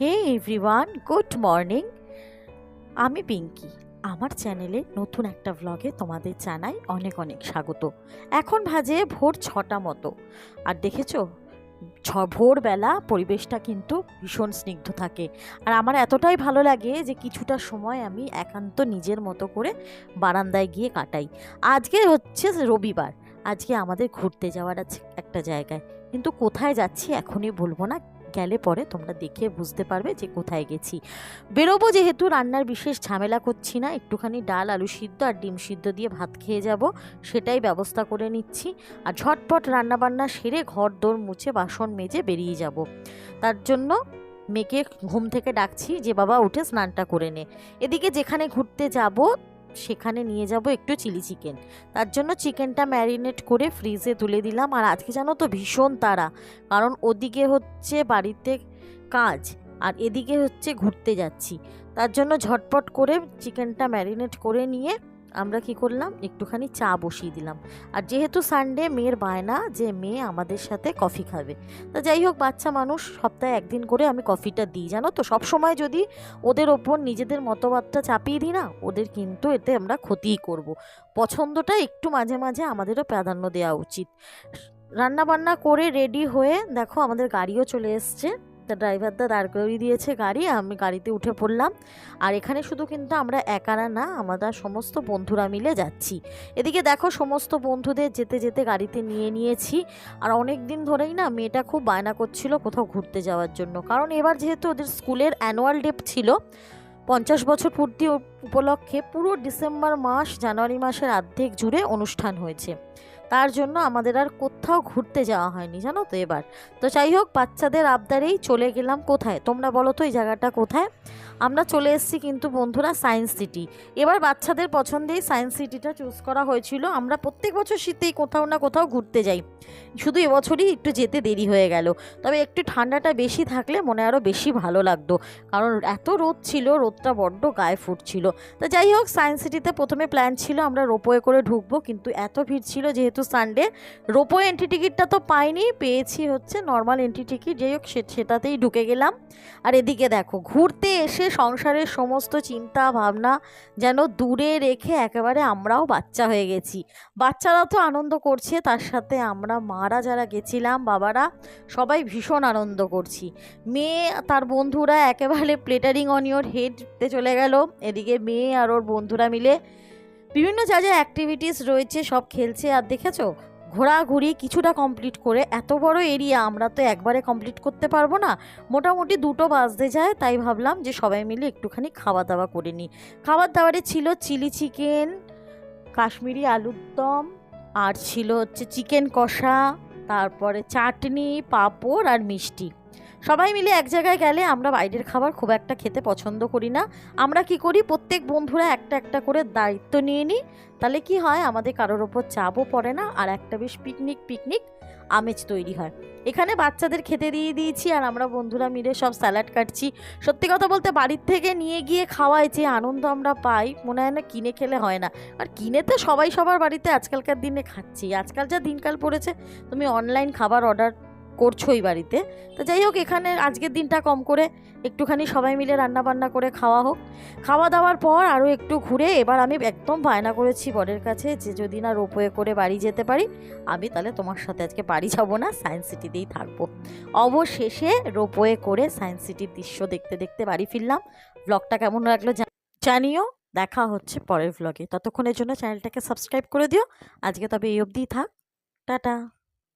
হে everyone, good morning. আমি পিঙ্কি। আমার চ্যানেলে নতুন একটা ভ্লগে তোমাদের জানাই অনেক অনেক স্বাগত। এখন ভাজে ভোর ছটা মতো। আর দেখেছ? ছ, ভোরবেলা পরিবেশটা কিন্তু ভীষণ স্নিগ্ধ থাকে। আর আমার এতটাই ভালো লাগে যে কিছুটা সময় আমি একান্ত নিজের মতো করে বারান্দায় গিয়ে কাটাই। আজকে হচ্ছে রবিবার। আজকে আমাদের ঘুরতে যাওয়ার আছে একটা জায়গায়। কিন্তু কোথায় যাচ্ছি এখনই বলব না। গেলে পরে তোমরা দেখে বুঝতে পারবে যে কোথায় গেছি। বেরোবো যেহেতু, রান্নার বিশেষ ঝামেলা করছি না, একটুখানি ডাল, আলু সিদ্ধ আর ডিম সিদ্ধ দিয়ে ভাত খেয়ে যাব, সেটাই ব্যবস্থা করে নিচ্ছি। আর ঝটপট রান্নাবান্না সেরে ঘর দোর মুছে বাসন মেজে বেরিয়ে যাব। তার জন্য মেয়েকে ঘুম থেকে ডাকছি যে, বাবা, উঠে স্নানটা করে নে। এদিকে যেখানে ঘুরতে যাব সেখানে নিয়ে যাব একটু চিলি চিকেন। তার জন্য চিকেনটা ম্যারিনেট করে ফ্রিজে তুলে দিলাম। আর আজকে জানো তো ভীষণ তাড়া। কারণ ওদিকে হচ্ছে বাড়িতে কাজ, আর এদিকে হচ্ছে ঘুরতে যাচ্ছি। তার জন্য ঝটপট করে চিকেনটা ম্যারিনেট করে নিয়ে আমরা কি করলাম? একটুখানি চা বসিয়ে দিলাম। আর যেহেতু সানডে মেয়ের বায়না যে মেয়ে আমাদের সাথে কফি খাবে। তা যাই হোক, বাচ্চা মানুষ সপ্তাহে একদিন করে আমি কফিটা দিই, জানো তো? সব সময় যদি ওদের ওপর নিজেদের মতবাদটা চাপিয়ে দিই না, ওদের কিন্তু এতে আমরা ক্ষতিই করব। পছন্দটা একটু মাঝে মাঝে আমাদেরও প্রাধান্য দেওয়া উচিত। রান্নাবান্না করে রেডি হয়ে দেখো আমাদের গাড়িও চলে এসছে। তা ড্রাইভারদা দাঁড় করিয়ে দিয়েছে গাড়ি, আমি গাড়িতে উঠে পড়লাম। আর এখানে শুধু কিন্তু আমরা একারা না, আমাদের সমস্ত বন্ধুরা মিলে যাচ্ছি। এদিকে দেখো সমস্ত বন্ধুদের যেতে যেতে গাড়িতে নিয়ে নিয়েছি। আর অনেক দিন ধরেই না মেয়েটা খুব বায়না করছিল কোথাও ঘুরতে যাওয়ার জন্য। কারণ এবার যেহেতু ওদের স্কুলের অ্যানুয়াল ডে ছিল, পঞ্চাশ বছর পূর্তি উপলক্ষে পুরো ডিসেম্বর মাস, জানুয়ারি মাসের অর্ধেক জুড়ে অনুষ্ঠান হয়েছে। তার জন্য আমাদের আর কোথাও ঘুরতে যাওয়া হয়নি, জানো তো এবার। তো যাই হোক, বাচ্চাদের আবদারেই চলে গেলাম কোথায়? তোমরা বলো তো এই জায়গাটা কোথায়? আমরা চলে এসেছি কিন্তু বন্ধুরা সায়েন্স সিটি। এবার বাচ্চাদের পছন্দেই সায়েন্স সিটিটা চুজ করা হয়েছিল। আমরা প্রত্যেক বছর শীতেই কোথাও না কোথাও ঘুরতে যাই। শুধু এবছরই একটু যেতে দেরি হয়ে গেল। তবে একটু ঠান্ডাটা বেশি থাকলে মনে আরও বেশি ভালো লাগতো। কারণ এত রোদ ছিল, রোদটা বড্ড গায়ে ফুটছিল। তো যাই হোক, সায়েন্স সিটিতে প্রথমে প্ল্যান ছিল আমরা রোপওয়ে করে ঢুকবো। কিন্তু এত ভিড় ছিল যেহেতু সানডে রোপো এন্ট্রি টিকিটটা তো পাইনি, পেয়েছি হচ্ছে নর্মাল এন্ট্রি টিকিট যাই হোক সেটাতেই ঢুকে গেলাম। আর এদিকে দেখো, ঘুরতে এসে সংসারের সমস্ত চিন্তা ভাবনা যেন দূরে রেখে একেবারে আমরাও বাচ্চা হয়ে গেছি। বাচ্চারা তো আনন্দ করছে, তার সাথে আমরা মারা যারা গেছিলাম, বাবারা সবাই ভীষণ আনন্দ করছি। মেয়ে, তার বন্ধুরা একেবারে প্লেটারিং অন ইয়োর হেডতে চলে গেল। এদিকে মেয়ে আর ওর বন্ধুরা মিলে বিভিন্ন যা যা অ্যাক্টিভিটিস রয়েছে, সব খেলছে। আর দেখেছ, ঘোরাঘুরি কিছুটা কমপ্লিট করে, এত বড় এরিয়া আমরা তো একবারে কমপ্লিট করতে পারব না। মোটামুটি দুটো বাজতে যায়, তাই ভাবলাম যে সবাই মিলে একটুখানি খাওয়া দাওয়া করে নিই। খাবার দাবারে ছিল চিলি চিকেন কাশ্মীরি আলুর দম, আর ছিল হচ্ছে চিকেন কষা, তারপরে চাটনি, পাঁপড় আর মিষ্টি। সবাই মিলে এক জায়গায় গেলে আমরা বাইরের খাবার খুব একটা খেতে পছন্দ করি না। আমরা কি করি? প্রত্যেক বন্ধুরা একটা একটা করে দায়িত্ব নিয়ে নিই। তাহলে কি হয়? আমাদের কারোর ওপর চাপও পড়ে না আর একটা বেশ পিকনিক পিকনিক আমেজ তৈরি হয়। এখানে বাচ্চাদের খেতে দিয়ে দিয়েছি আর আমরা বন্ধুরা মিলে সব স্যালাড কাটছি। সত্যি কথা বলতে বাড়ির থেকে নিয়ে গিয়ে খাওয়ায় যে আনন্দ আমরা পাই, মনে হয় না কিনে খেলে হয় না। আর কিনে তো সবাই সবার বাড়িতে আজকালকার দিনে খাচ্ছি। আজকাল যা দিনকাল পড়েছে, তুমি অনলাইন খাবার অর্ডার করছোই বাড়িতে। তো যাই হোক, এখানে আজকের দিনটা কম করে একটুখানি সবাই মিলে রান্না বান্না করে খাওয়া হোক। খাওয়া দাওয়ার পর আরও একটু ঘুরে এবার আমি একদম বায়না করেছি বরের কাছে যে যদি না রোপওয়ে করে বাড়ি যেতে পারি, আমি তাহলে তোমার সাথে আজকে বাড়ি যাব না, সায়েন্স সিটিতেই থাকব। অবশেষে রোপওয়ে করে সায়েন্স সিটির দৃশ্য দেখতে দেখতে বাড়ি ফিরলাম। ব্লগটা কেমন লাগল জানিও। দেখা হচ্ছে পরের ব্লগে। ততক্ষণের জন্য চ্যানেলটাকে সাবস্ক্রাইব করে দিও। আজকে তবে এই অবধিই থাক। টাটা।